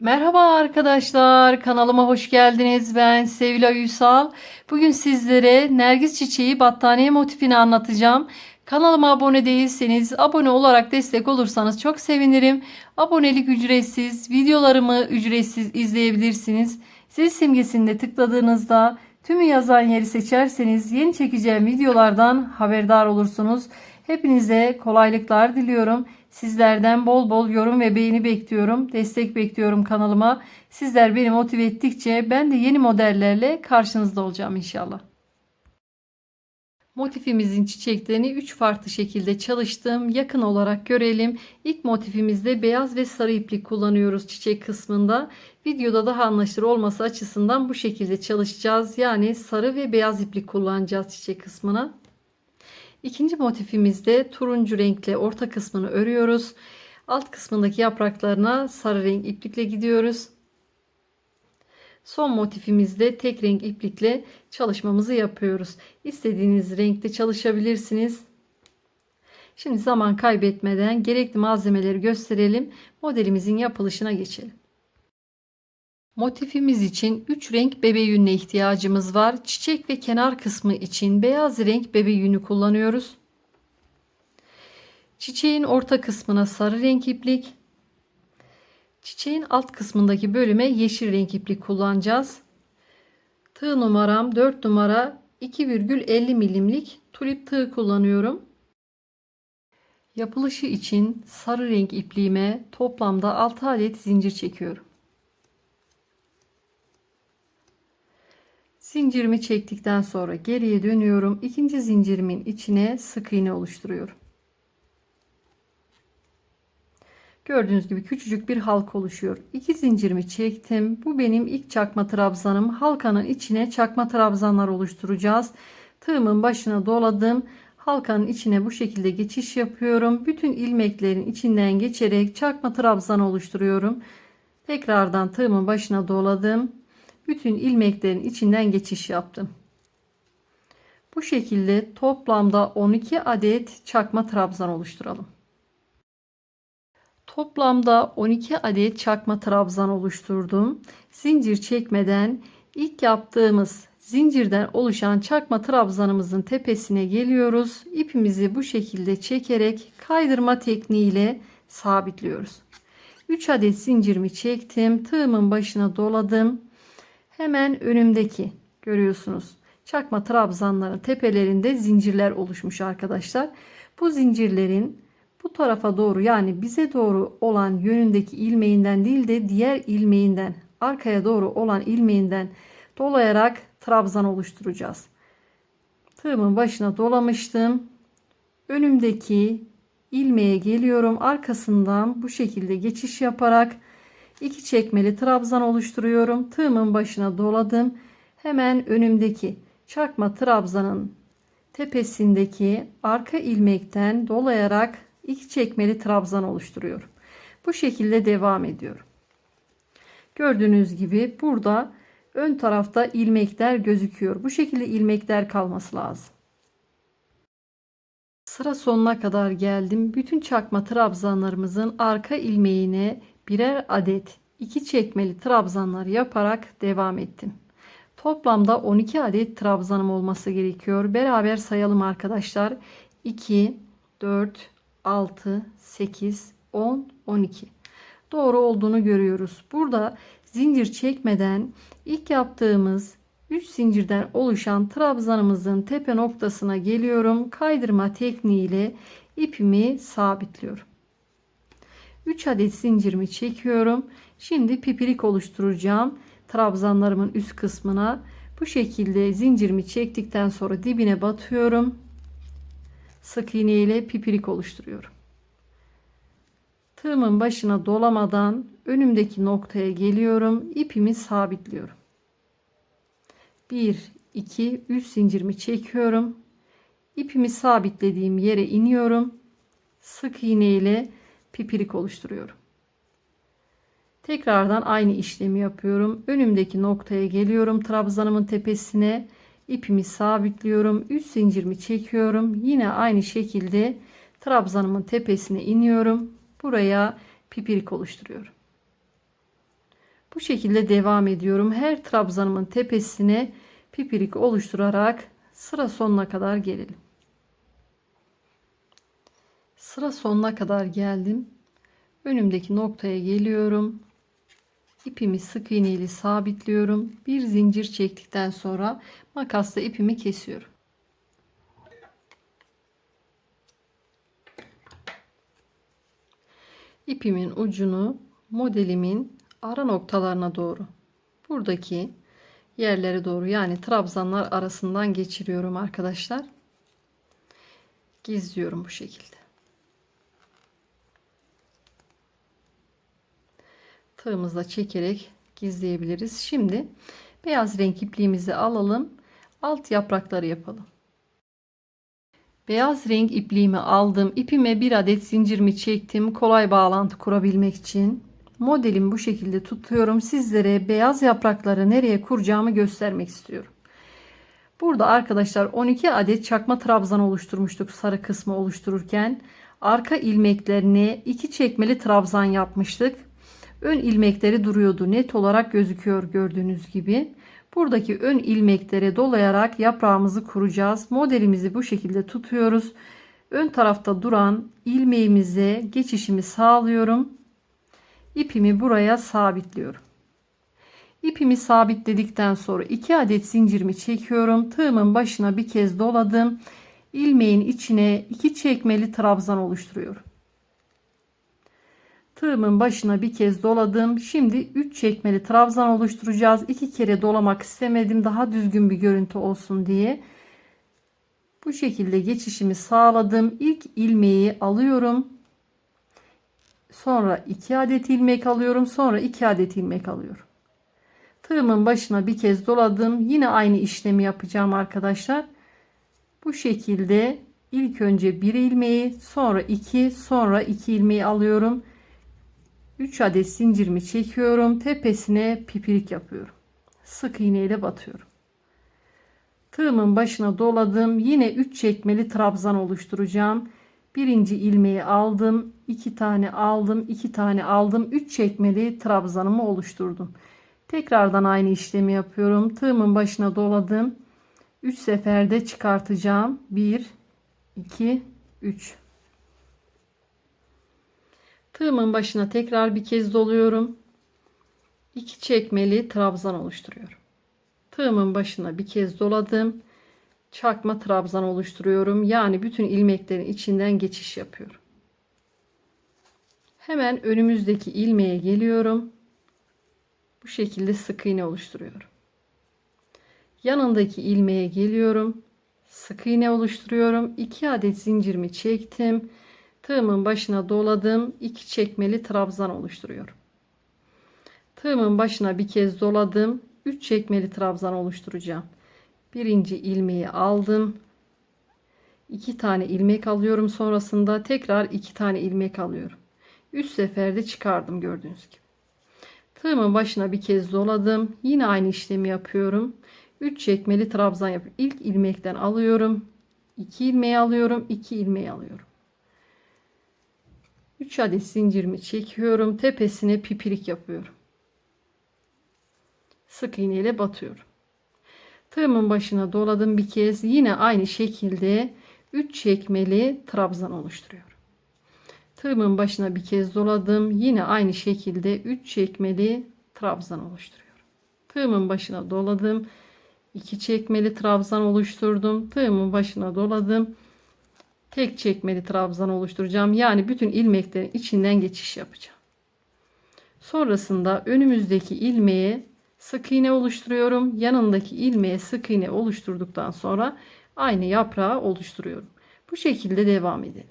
Merhaba arkadaşlar, kanalıma hoş geldiniz. Ben Sevilay Üsal. Bugün sizlere nergis çiçeği battaniye motifini anlatacağım. Kanalıma abone değilseniz abone olarak destek olursanız çok sevinirim. Abonelik ücretsiz, videolarımı ücretsiz izleyebilirsiniz. Zil simgesini de tıkladığınızda tümü yazan yeri seçerseniz yeni çekeceğim videolardan haberdar olursunuz. Hepinize kolaylıklar diliyorum. Sizlerden bol bol yorum ve beğeni bekliyorum. Destek bekliyorum kanalıma. Sizler beni motive ettikçe ben de yeni modellerle karşınızda olacağım inşallah. Motifimizin çiçeklerini 3 farklı şekilde çalıştım. Yakın olarak görelim. İlk motifimizde beyaz ve sarı iplik kullanıyoruz çiçek kısmında. Videoda daha anlaşılır olması açısından bu şekilde çalışacağız. Yani sarı ve beyaz iplik kullanacağız çiçek kısmına. İkinci motifimizde turuncu renkle orta kısmını örüyoruz. Alt kısmındaki yapraklarına sarı renk iplikle gidiyoruz. Son motifimizde tek renk iplikle çalışmamızı yapıyoruz. İstediğiniz renkte çalışabilirsiniz. Şimdi zaman kaybetmeden gerekli malzemeleri gösterelim. Modelimizin yapılışına geçelim. Motifimiz için 3 renk bebe yününe ihtiyacımız var. Çiçek ve kenar kısmı için beyaz renk bebe yünü kullanıyoruz. Çiçeğin orta kısmına sarı renk iplik. Çiçeğin alt kısmındaki bölüme yeşil renk iplik kullanacağız. Tığ numaram 4 numara 2,50 milimlik tulip tığ kullanıyorum. Yapılışı için sarı renk ipliğime toplamda 6 adet zincir çekiyorum. Zincirimi çektikten sonra geriye dönüyorum. İkinci zincirimin içine sık iğne oluşturuyorum. Gördüğünüz gibi küçücük bir halka oluşuyor. İki zincirimi çektim. Bu benim ilk çakma trabzanım. Halkanın içine çakma trabzanlar oluşturacağız. Tığımın başına doladım. Halkanın içine bu şekilde geçiş yapıyorum. Bütün ilmeklerin içinden geçerek çakma trabzan oluşturuyorum. Tekrardan tığımın başına doladım bütün ilmeklerin içinden geçiş yaptım. Bu şekilde toplamda 12 adet çakma trabzan oluşturalım. Toplamda 12 adet çakma trabzan oluşturdum. Zincir çekmeden ilk yaptığımız zincirden oluşan çakma trabzanımızın tepesine geliyoruz. İpimizi bu şekilde çekerek kaydırma tekniğiyle sabitliyoruz. 3 adet zincirimi çektim. Tığımın başına doladım hemen önümdeki görüyorsunuz. Çakma trabzanların tepelerinde zincirler oluşmuş arkadaşlar. Bu zincirlerin bu tarafa doğru yani bize doğru olan yönündeki ilmeğinden değil de diğer ilmeğinden arkaya doğru olan ilmeğinden dolayarak trabzan oluşturacağız. Tığımın başına dolamıştım. Önümdeki ilmeğe geliyorum. Arkasından bu şekilde geçiş yaparak 2 çekmeli trabzan oluşturuyorum. Tığımın başına doladım. Hemen önümdeki çakma trabzanın tepesindeki arka ilmekten dolayarak 2 çekmeli trabzan oluşturuyorum. Bu şekilde devam ediyorum. Gördüğünüz gibi burada ön tarafta ilmekler gözüküyor. Bu şekilde ilmekler kalması lazım. Sıra sonuna kadar geldim. Bütün çakma trabzanlarımızın arka ilmeğine birer adet iki çekmeli trabzanlar yaparak devam ettim. Toplamda 12 adet trabzanım olması gerekiyor. Beraber sayalım arkadaşlar. 2, 4, 6, 8, 10, 12. Doğru olduğunu görüyoruz. Burada zincir çekmeden ilk yaptığımız 3 zincirden oluşan trabzanımızın tepe noktasına geliyorum. Kaydırma tekniğiyle ipimi sabitliyorum. 3 adet zincirimi çekiyorum. Şimdi pipirik oluşturacağım. Trabzanlarımın üst kısmına bu şekilde zincirimi çektikten sonra dibine batıyorum. Sık iğne ile pipirik oluşturuyorum. Tığımın başına dolamadan önümdeki noktaya geliyorum. İpimi sabitliyorum. 1 2 3 zincirimi çekiyorum. İpimi sabitlediğim yere iniyorum. Sık iğne ile pipirik oluşturuyorum. Tekrardan aynı işlemi yapıyorum. Önümdeki noktaya geliyorum. Trabzanımın tepesine ipimi sabitliyorum. 3 zincirimi çekiyorum. Yine aynı şekilde trabzanımın tepesine iniyorum. Buraya pipirik oluşturuyorum. Bu şekilde devam ediyorum. Her trabzanımın tepesine pipirik oluşturarak sıra sonuna kadar gelelim. Sıra sonuna kadar geldim. Önümdeki noktaya geliyorum. İpimi sık iğneyle sabitliyorum. Bir zincir çektikten sonra makasla ipimi kesiyorum. İpimin ucunu modelimin ara noktalarına doğru buradaki yerlere doğru yani trabzanlar arasından geçiriyorum arkadaşlar. Gizliyorum bu şekilde. Tığımızla çekerek gizleyebiliriz. Şimdi beyaz renk ipliğimizi alalım. Alt yaprakları yapalım. Beyaz renk ipliğimi aldım. İpime bir adet zincirimi çektim. Kolay bağlantı kurabilmek için. Modelimi bu şekilde tutuyorum. Sizlere beyaz yaprakları nereye kuracağımı göstermek istiyorum. Burada arkadaşlar 12 adet çakma trabzan oluşturmuştuk sarı kısmı oluştururken. Arka ilmeklerine iki çekmeli trabzan yapmıştık. Ön ilmekleri duruyordu. Net olarak gözüküyor gördüğünüz gibi. Buradaki ön ilmeklere dolayarak yaprağımızı kuracağız. Modelimizi bu şekilde tutuyoruz. Ön tarafta duran ilmeğimize geçişimi sağlıyorum. İpimi buraya sabitliyorum. İpimi sabitledikten sonra 2 adet zincirimi çekiyorum. Tığımın başına bir kez doladım. İlmeğin içine 2 çekmeli trabzan oluşturuyorum. Tığımın başına bir kez doladım. Şimdi 3 çekmeli trabzan oluşturacağız. 2 kere dolamak istemedim. Daha düzgün bir görüntü olsun diye. Bu şekilde geçişimi sağladım. İlk ilmeği alıyorum. Sonra 2 adet ilmek alıyorum. Sonra 2 adet ilmek alıyorum. Tığımın başına bir kez doladım. Yine aynı işlemi yapacağım arkadaşlar. Bu şekilde ilk önce bir ilmeği, sonra 2, sonra 2 ilmeği alıyorum. 3 adet zincirimi çekiyorum. Tepesine pipirik yapıyorum. Sık iğne ile batıyorum. Tığımın başına doladım. Yine 3 çekmeli trabzan oluşturacağım. Birinci ilmeği aldım. 2 tane aldım. 2 tane aldım. 3 çekmeli trabzanımı oluşturdum. Tekrardan aynı işlemi yapıyorum. Tığımın başına doladım. 3 seferde çıkartacağım. 1 2 3 Tığımın başına tekrar bir kez doluyorum. 2 çekmeli trabzan oluşturuyorum. Tığımın başına bir kez doladım. Çakma trabzan oluşturuyorum. Yani bütün ilmeklerin içinden geçiş yapıyorum. Hemen önümüzdeki ilmeğe geliyorum. Bu şekilde sık iğne oluşturuyorum. Yanındaki ilmeğe geliyorum. Sık iğne oluşturuyorum. 2 adet zincirimi çektim. Tığımın başına doladım. 2 çekmeli trabzan oluşturuyorum. Tığımın başına bir kez doladım. 3 çekmeli trabzan oluşturacağım. Birinci ilmeği aldım. 2 tane ilmek alıyorum. Sonrasında tekrar 2 tane ilmek alıyorum. 3 seferde çıkardım gördüğünüz gibi. Tığımın başına bir kez doladım. Yine aynı işlemi yapıyorum. 3 çekmeli trabzan yapıyorum. İlk ilmekten alıyorum. 2 ilmeği alıyorum. 2 ilmeği alıyorum. 3 adet zincirimi çekiyorum. Tepesine pipirik yapıyorum. Sık iğne ile batıyorum. Tığımın başına doladım bir kez. Yine aynı şekilde 3 çekmeli trabzan oluşturuyorum. Tığımın başına bir kez doladım. Yine aynı şekilde 3 çekmeli trabzan oluşturuyorum. Tığımın başına doladım. 2 çekmeli trabzan oluşturdum. Tığımın başına doladım. Tek çekmeli trabzan oluşturacağım. Yani bütün ilmeklerin içinden geçiş yapacağım. Sonrasında önümüzdeki ilmeğe sık iğne oluşturuyorum. Yanındaki ilmeğe sık iğne oluşturduktan sonra aynı yaprağı oluşturuyorum. Bu şekilde devam edelim.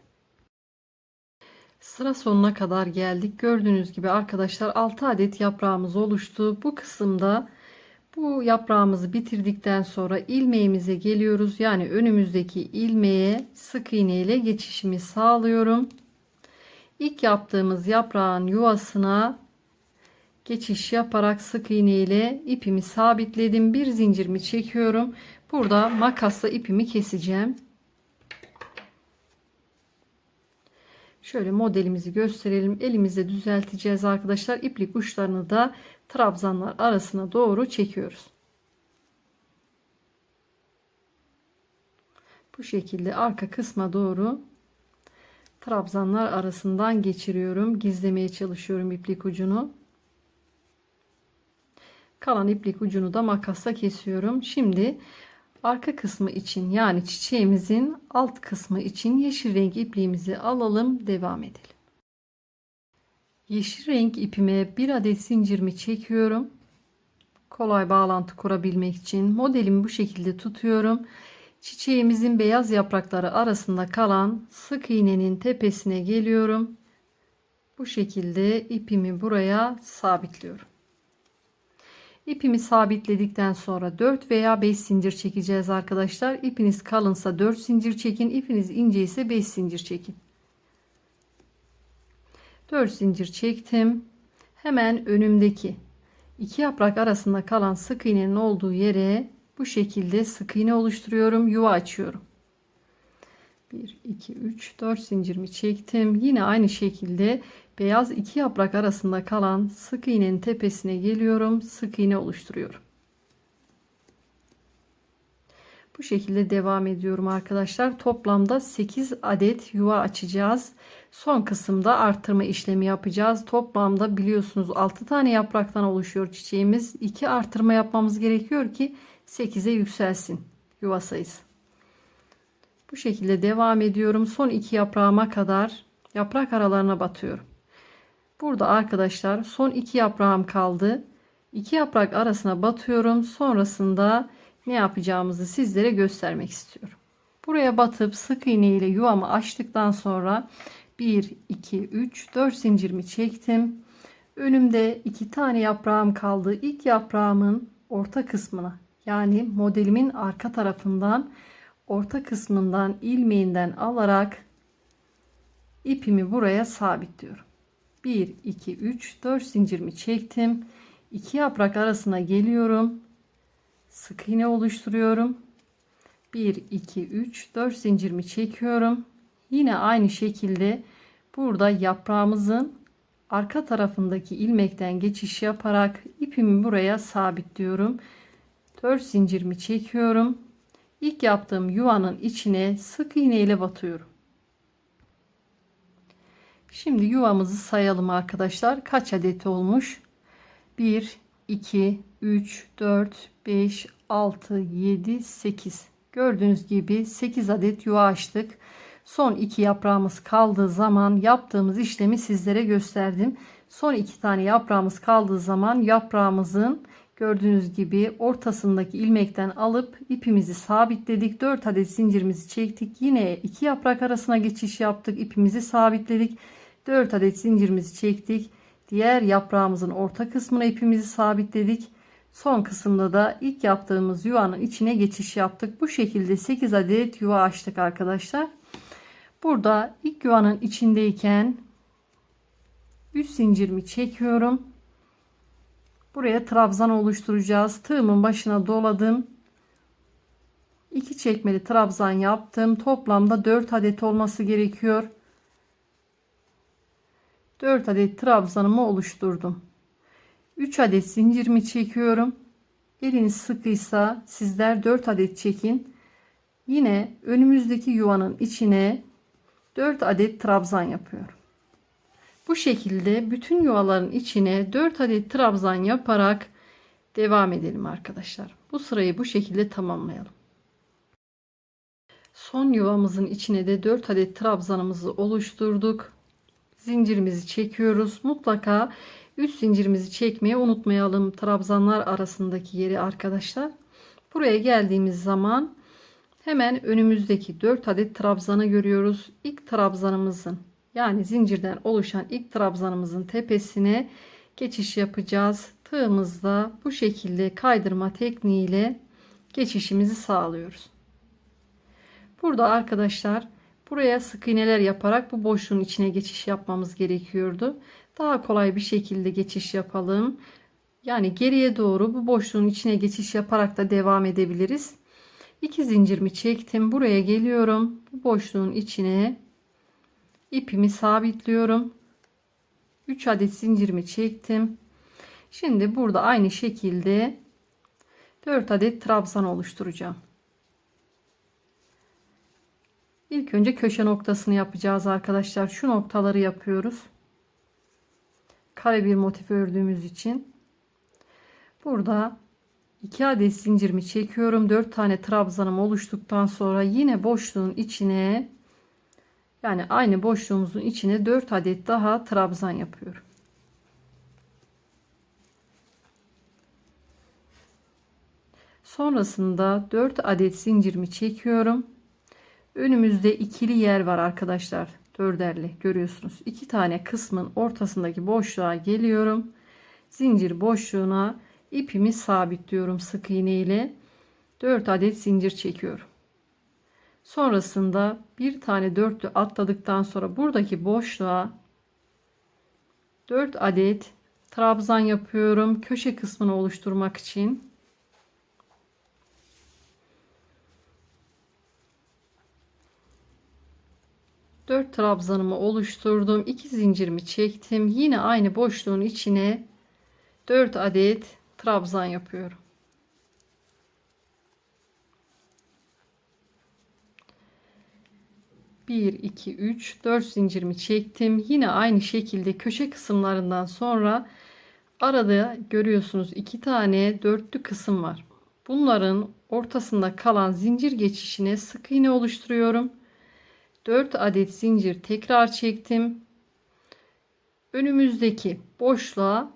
Sıra sonuna kadar geldik. Gördüğünüz gibi arkadaşlar 6 adet yaprağımız oluştu. Bu kısımda bu yaprağımızı bitirdikten sonra ilmeğimize geliyoruz. Yani önümüzdeki ilmeğe sık iğne ile geçişimi sağlıyorum. İlk yaptığımız yaprağın yuvasına geçiş yaparak sık iğne ile ipimi sabitledim. Bir zincirimi çekiyorum. Burada makasla ipimi keseceğim. Şöyle modelimizi gösterelim. Elimizde düzelteceğiz arkadaşlar. İplik uçlarını da trabzanlar arasına doğru çekiyoruz. Bu şekilde arka kısma doğru trabzanlar arasından geçiriyorum. Gizlemeye çalışıyorum iplik ucunu. Kalan iplik ucunu da makasla kesiyorum. Şimdi arka kısmı için yani çiçeğimizin alt kısmı için yeşil renk ipliğimizi alalım devam edelim. Yeşil renk ipime bir adet zincirimi çekiyorum. Kolay bağlantı kurabilmek için modelimi bu şekilde tutuyorum. Çiçeğimizin beyaz yaprakları arasında kalan sık iğnenin tepesine geliyorum. Bu şekilde ipimi buraya sabitliyorum. İpimi sabitledikten sonra 4 veya 5 zincir çekeceğiz arkadaşlar. İpiniz kalınsa 4 zincir çekin. İpiniz ince ise 5 zincir çekin. 4 zincir çektim. Hemen önümdeki iki yaprak arasında kalan sık iğnenin olduğu yere bu şekilde sık iğne oluşturuyorum. Yuva açıyorum. 1 2 3 4 zincirimi çektim. Yine aynı şekilde beyaz iki yaprak arasında kalan sık iğnenin tepesine geliyorum. Sık iğne oluşturuyorum. Bu şekilde devam ediyorum arkadaşlar. Toplamda 8 adet yuva açacağız. Son kısımda arttırma işlemi yapacağız. Toplamda biliyorsunuz 6 tane yapraktan oluşuyor çiçeğimiz. 2 arttırma yapmamız gerekiyor ki 8'e yükselsin yuva sayısı. Bu şekilde devam ediyorum. Son iki yaprağıma kadar yaprak aralarına batıyorum. Burada arkadaşlar son iki yaprağım kaldı. İki yaprak arasına batıyorum. Sonrasında ne yapacağımızı sizlere göstermek istiyorum. Buraya batıp sık iğne ile yuvamı açtıktan sonra 1, 2, 3, 4 zincirimi çektim. Önümde iki tane yaprağım kaldı. İlk yaprağımın orta kısmına yani modelimin arka tarafından orta kısmından ilmeğinden alarak ipimi buraya sabitliyorum. 1 2 3 4 zincirimi çektim. 2 yaprak arasına geliyorum. Sık iğne oluşturuyorum. 1 2 3 4 zincirimi çekiyorum. Yine aynı şekilde burada yaprağımızın arka tarafındaki ilmekten geçiş yaparak ipimi buraya sabitliyorum. 4 zincirimi çekiyorum. İlk yaptığım yuvanın içine sık iğne ile batıyorum. Şimdi yuvamızı sayalım arkadaşlar. Kaç adet olmuş? 1, 2, 3, 4, 5, 6, 7, 8. Gördüğünüz gibi 8 adet yuva açtık. Son iki yaprağımız kaldığı zaman yaptığımız işlemi sizlere gösterdim. Son iki tane yaprağımız kaldığı zaman yaprağımızın Gördüğünüz gibi ortasındaki ilmekten alıp ipimizi sabitledik. 4 adet zincirimizi çektik. Yine iki yaprak arasına geçiş yaptık. İpimizi sabitledik. 4 adet zincirimizi çektik. Diğer yaprağımızın orta kısmına ipimizi sabitledik. Son kısımda da ilk yaptığımız yuvanın içine geçiş yaptık. Bu şekilde 8 adet yuva açtık arkadaşlar. Burada ilk yuvanın içindeyken 3 zincirimi çekiyorum. Buraya trabzan oluşturacağız. Tığımın başına doladım. 2 çekmeli trabzan yaptım. Toplamda 4 adet olması gerekiyor. 4 adet trabzanımı oluşturdum. 3 adet zincirimi çekiyorum. Eliniz sıkıysa sizler 4 adet çekin. Yine önümüzdeki yuvanın içine 4 adet trabzan yapıyorum. Bu şekilde bütün yuvaların içine 4 adet trabzan yaparak devam edelim arkadaşlar. Bu sırayı bu şekilde tamamlayalım. Son yuvamızın içine de 4 adet trabzanımızı oluşturduk. Zincirimizi çekiyoruz. Mutlaka 3 zincirimizi çekmeyi unutmayalım. Trabzanlar arasındaki yeri arkadaşlar. Buraya geldiğimiz zaman hemen önümüzdeki 4 adet trabzanı görüyoruz. İlk trabzanımızın yani zincirden oluşan ilk trabzanımızın tepesine geçiş yapacağız. Tığımızda bu şekilde kaydırma tekniğiyle geçişimizi sağlıyoruz. Burada arkadaşlar buraya sık iğneler yaparak bu boşluğun içine geçiş yapmamız gerekiyordu. Daha kolay bir şekilde geçiş yapalım. Yani geriye doğru bu boşluğun içine geçiş yaparak da devam edebiliriz. İki zincirimi çektim. Buraya geliyorum. Bu boşluğun içine ipimi sabitliyorum. 3 adet zincirimi çektim. Şimdi burada aynı şekilde 4 adet trabzan oluşturacağım. İlk önce köşe noktasını yapacağız arkadaşlar. Şu noktaları yapıyoruz. Kare bir motif ördüğümüz için. Burada 2 adet zincirimi çekiyorum. 4 tane trabzanım oluştuktan sonra yine boşluğun içine yani aynı boşluğumuzun içine 4 adet daha trabzan yapıyorum. Sonrasında 4 adet zincirimi çekiyorum. Önümüzde ikili yer var arkadaşlar. Dörderli görüyorsunuz. İki tane kısmın ortasındaki boşluğa geliyorum. Zincir boşluğuna ipimi sabitliyorum sık iğne ile. 4 adet zincir çekiyorum. Sonrasında bir tane dörtlü atladıktan sonra buradaki boşluğa 4 adet trabzan yapıyorum. Köşe kısmını oluşturmak için. Dört trabzanımı oluşturdum. 2 zincirimi çektim. Yine aynı boşluğun içine 4 adet trabzan yapıyorum. Bir, iki, üç, dört zincirimi çektim. Yine aynı şekilde köşe kısımlarından sonra arada görüyorsunuz iki tane dörtlü kısım var. Bunların ortasında kalan zincir geçişine sık iğne oluşturuyorum. 4 adet zincir tekrar çektim. Önümüzdeki boşluğa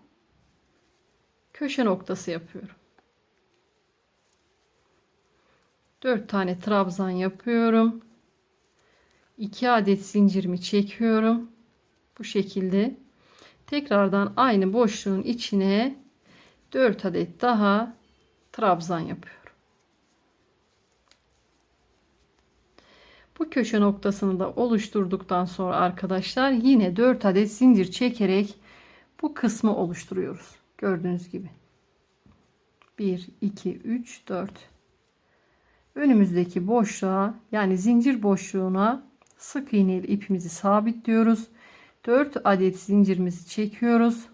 köşe noktası yapıyorum. 4 tane trabzan yapıyorum. 2 adet zincirimi çekiyorum. Bu şekilde tekrardan aynı boşluğun içine 4 adet daha trabzan yapıyorum. Bu köşe noktasını da oluşturduktan sonra arkadaşlar yine 4 adet zincir çekerek bu kısmı oluşturuyoruz. Gördüğünüz gibi. 1, 2, 3, 4. Önümüzdeki boşluğa yani zincir boşluğuna sık iğne ile ipimizi sabitliyoruz. 4 adet zincirimizi çekiyoruz.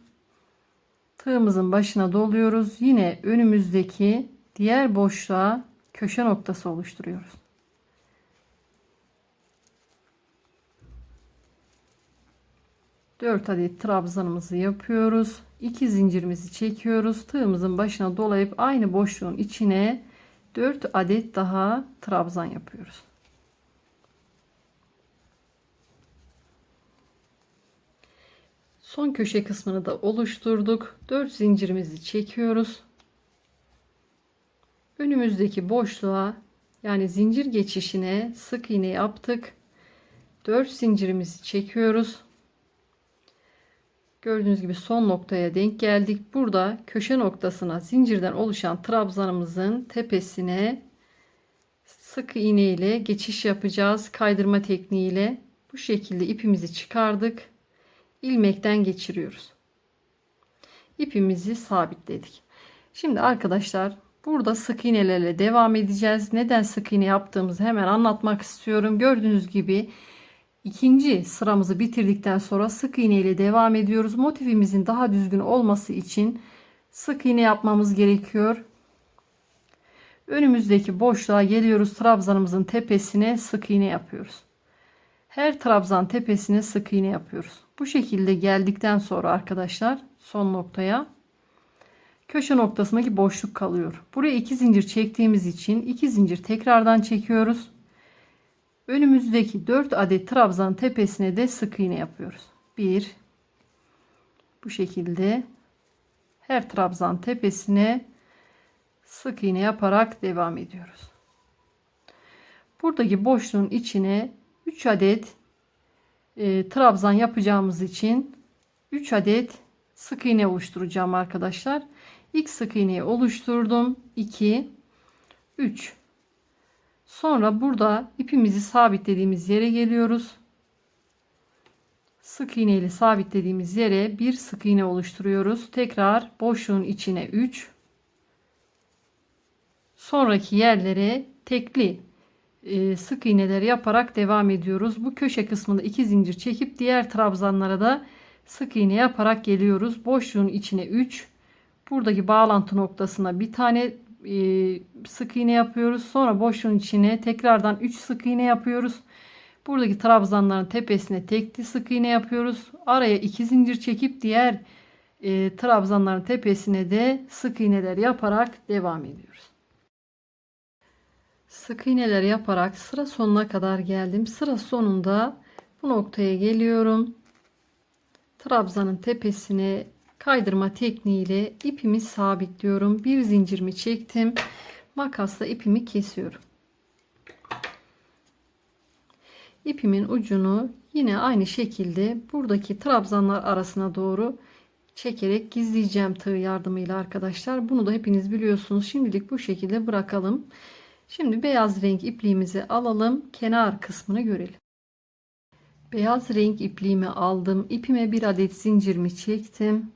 Tığımızın başına doluyoruz. Yine önümüzdeki diğer boşluğa köşe noktası oluşturuyoruz. 4 adet trabzanımızı yapıyoruz. 2 zincirimizi çekiyoruz. Tığımızın başına dolayıp aynı boşluğun içine 4 adet daha trabzan yapıyoruz. Son köşe kısmını da oluşturduk. 4 zincirimizi çekiyoruz. Önümüzdeki boşluğa yani zincir geçişine sık iğne yaptık. 4 zincirimizi çekiyoruz. Gördüğünüz gibi son noktaya denk geldik. Burada köşe noktasına zincirden oluşan trabzanımızın tepesine sık iğne ile geçiş yapacağız. Kaydırma tekniğiyle bu şekilde ipimizi çıkardık. ilmekten geçiriyoruz. İpimizi sabitledik. Şimdi arkadaşlar burada sık iğnelerle devam edeceğiz. Neden sık iğne yaptığımızı hemen anlatmak istiyorum. Gördüğünüz gibi İkinci sıramızı bitirdikten sonra sık iğne ile devam ediyoruz. Motifimizin daha düzgün olması için sık iğne yapmamız gerekiyor. Önümüzdeki boşluğa geliyoruz. Trabzanımızın tepesine sık iğne yapıyoruz. Her trabzan tepesine sık iğne yapıyoruz. Bu şekilde geldikten sonra arkadaşlar son noktaya köşe noktasındaki boşluk kalıyor. Buraya iki zincir çektiğimiz için iki zincir tekrardan çekiyoruz. Önümüzdeki 4 adet trabzan tepesine de sık iğne yapıyoruz. 1 bu şekilde her trabzan tepesine sık iğne yaparak devam ediyoruz. Buradaki boşluğun içine 3 adet e, trabzan yapacağımız için 3 adet sık iğne oluşturacağım arkadaşlar. İlk sık iğneyi oluşturdum. 2 3 Sonra burada ipimizi sabitlediğimiz yere geliyoruz. Sık iğne ile sabitlediğimiz yere bir sık iğne oluşturuyoruz. Tekrar boşluğun içine 3. Sonraki yerlere tekli e, sık iğneler yaparak devam ediyoruz. Bu köşe kısmında iki zincir çekip diğer trabzanlara da sık iğne yaparak geliyoruz. Boşluğun içine 3 buradaki bağlantı noktasına bir tane sık iğne yapıyoruz. Sonra boşluğun içine tekrardan 3 sık iğne yapıyoruz. Buradaki trabzanların tepesine tekli sık iğne yapıyoruz. Araya iki zincir çekip diğer e, trabzanların tepesine de sık iğneler yaparak devam ediyoruz. Sık iğneler yaparak sıra sonuna kadar geldim. Sıra sonunda bu noktaya geliyorum. Trabzanın tepesine kaydırma tekniğiyle ipimi sabitliyorum. Bir zincirimi çektim. Makasla ipimi kesiyorum. İpimin ucunu yine aynı şekilde buradaki trabzanlar arasına doğru çekerek gizleyeceğim tığ yardımıyla arkadaşlar. Bunu da hepiniz biliyorsunuz. Şimdilik bu şekilde bırakalım. Şimdi beyaz renk ipliğimizi alalım. Kenar kısmını görelim. Beyaz renk ipliğimi aldım. İpime bir adet zincirimi çektim.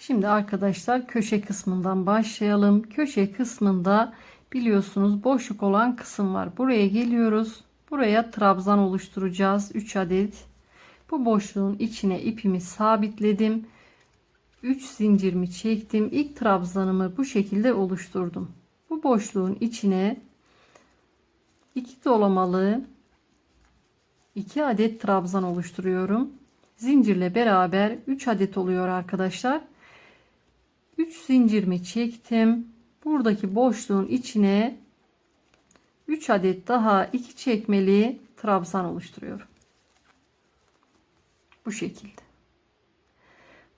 Şimdi arkadaşlar köşe kısmından başlayalım. Köşe kısmında biliyorsunuz boşluk olan kısım var. Buraya geliyoruz. Buraya trabzan oluşturacağız. 3 adet. Bu boşluğun içine ipimi sabitledim. 3 zincirimi çektim. İlk trabzanımı bu şekilde oluşturdum. Bu boşluğun içine 2 dolamalı 2 adet trabzan oluşturuyorum. Zincirle beraber 3 adet oluyor arkadaşlar. 3 zincirimi çektim. Buradaki boşluğun içine 3 adet daha 2 çekmeli trabzan oluşturuyorum. Bu şekilde.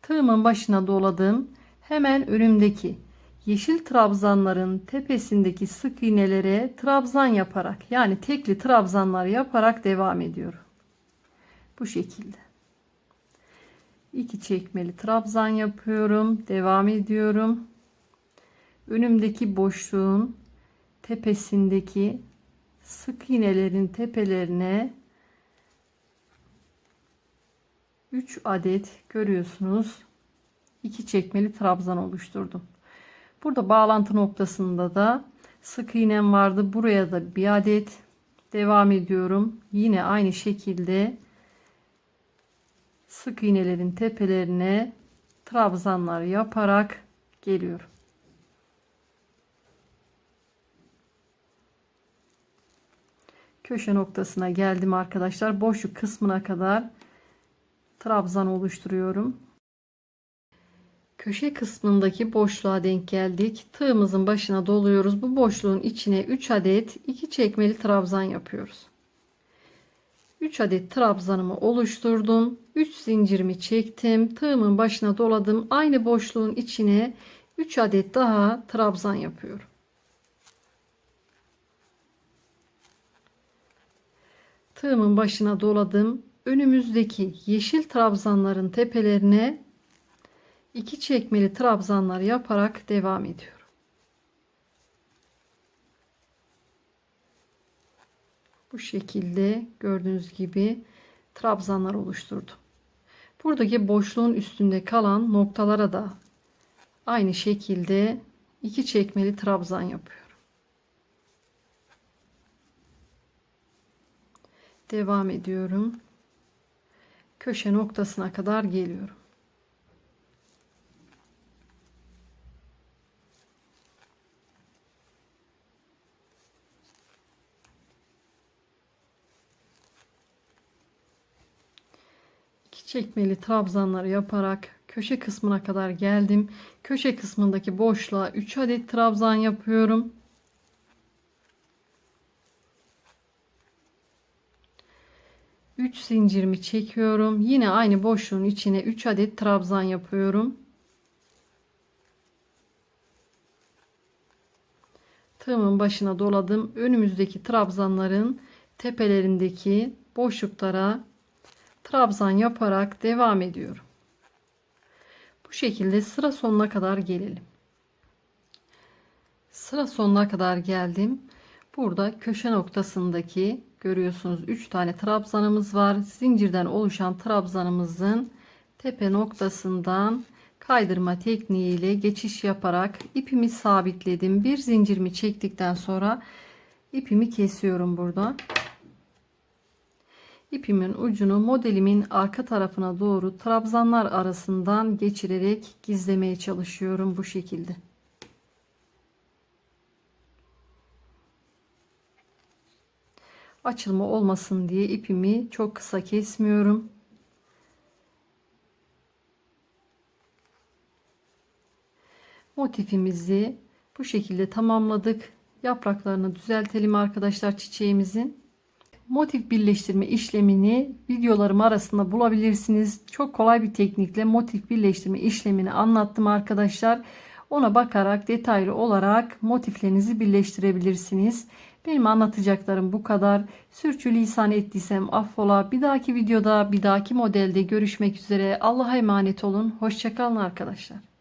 Tığımın başına doladım. Hemen önümdeki yeşil trabzanların tepesindeki sık iğnelere trabzan yaparak yani tekli trabzanlar yaparak devam ediyorum. Bu şekilde. 2 çekmeli trabzan yapıyorum. Devam ediyorum. Önümdeki boşluğun tepesindeki sık iğnelerin tepelerine 3 adet görüyorsunuz. 2 çekmeli trabzan oluşturdum. Burada bağlantı noktasında da sık iğnem vardı. Buraya da bir adet devam ediyorum. Yine aynı şekilde sık iğnelerin tepelerine trabzanlar yaparak geliyorum. Köşe noktasına geldim arkadaşlar. Boşluk kısmına kadar trabzan oluşturuyorum. Köşe kısmındaki boşluğa denk geldik. Tığımızın başına doluyoruz. Bu boşluğun içine 3 adet 2 çekmeli trabzan yapıyoruz. 3 adet trabzanımı oluşturdum. 3 zincirimi çektim. Tığımın başına doladım. Aynı boşluğun içine 3 adet daha trabzan yapıyorum. Tığımın başına doladım. Önümüzdeki yeşil trabzanların tepelerine 2 çekmeli trabzanlar yaparak devam ediyorum. Bu şekilde gördüğünüz gibi trabzanlar oluşturdum. Buradaki boşluğun üstünde kalan noktalara da aynı şekilde iki çekmeli trabzan yapıyorum. Devam ediyorum. Köşe noktasına kadar geliyorum. Çekmeli trabzanları yaparak köşe kısmına kadar geldim. Köşe kısmındaki boşluğa 3 adet trabzan yapıyorum. Üç zincirimi çekiyorum. Yine aynı boşluğun içine 3 adet trabzan yapıyorum. Tığımın başına doladım. Önümüzdeki trabzanların tepelerindeki boşluklara trabzan yaparak devam ediyorum. Bu şekilde sıra sonuna kadar gelelim. Sıra sonuna kadar geldim. Burada köşe noktasındaki görüyorsunuz 3 tane trabzanımız var. Zincirden oluşan trabzanımızın tepe noktasından kaydırma tekniğiyle geçiş yaparak ipimi sabitledim. Bir zincirimi çektikten sonra ipimi kesiyorum burada. İpimin ucunu modelimin arka tarafına doğru trabzanlar arasından geçirerek gizlemeye çalışıyorum bu şekilde. Açılma olmasın diye ipimi çok kısa kesmiyorum. Motifimizi bu şekilde tamamladık. Yapraklarını düzeltelim arkadaşlar çiçeğimizin. Motif birleştirme işlemini videolarım arasında bulabilirsiniz. Çok kolay bir teknikle motif birleştirme işlemini anlattım arkadaşlar. Ona bakarak detaylı olarak motiflerinizi birleştirebilirsiniz. Benim anlatacaklarım bu kadar. Sürçülisan ettiysem affola. Bir dahaki videoda bir dahaki modelde görüşmek üzere. Allah'a emanet olun. Hoşçakalın arkadaşlar.